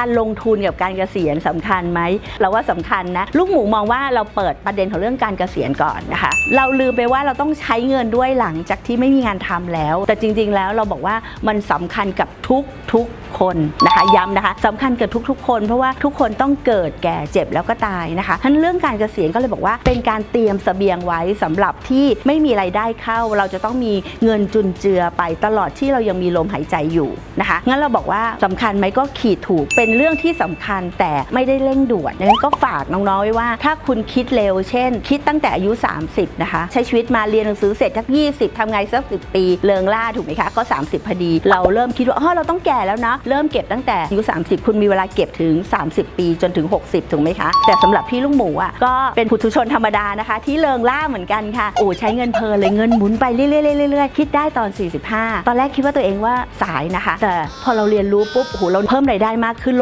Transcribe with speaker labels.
Speaker 1: การลงทุนกับการเกษียณสำคัญไหมเราว่าสำคัญนะลูกหมูมองว่าเราเปิดประเด็นของเรื่องการเกษียณก่อนนะคะ เราลืมไปว่าเราต้องใช้เงินด้วยหลังจากที่ไม่มีงานทำแล้ว แต่จริง ๆ แล้วเราบอกว่ามันสำคัญกับทุกทุกๆคนนะคะย้ำนะคะสำคัญกับทุกๆ คนเพราะว่าทุกคนต้องเกิดแก่เจ็บแล้วก็ตายนะคะทั้นเรื่องการเกษียณก็เลยบอกว่า เป็นการเตรียมเสบียงไว้สำหรับที่ไม่มีไรายได้เข้า เราจะต้องมีเงินจุนเจือไปตลอดที่เรายังมีลมหายใจอยู่นะคะงั้นเราบอกว่าสำคัญไหมก็ขีดถูกเป็นเรื่องที่สำคัญแต่ไม่ได้เร่งด่วนดังนั้นก็ฝากน้องๆไว้ว่า ถ้าคุณคิดเร็วเช่น คิดตั้งแต่อายุ 30 นะคะ ใช้ชีวิตมาเรียนหนังสือเสร็จสัก 20ทำไงสัก 10 ปี เลิงล่าถูกไหมคะ ก็ 30 พอดี เราเริ่มคิดว่าอ๋อเราต้องแก่แล้วนะ เริ่มเก็บตั้งแต่อายุ 30 คุณมีเวลาเก็บถึง 30 ปีจนถึง 60 ถูกไหมคะ แต่สำหรับพี่ลูกหมูอะก็เป็นผู้ทุชนธรรมดานะคะ ที่เลิงล่าเหมือนกันค่ะโอ้ใช้เงินเพลินเลยเงินหมุนไปเรื่อยๆเรื่อยๆคิดได้ตอน 45 ตอนแรกคิดว่าตัวเองว่าสายนะคะ แต่พอเราเรียนรู้ปุ๊บโอ้โหเราเพิ่มรายได้มากขึ้น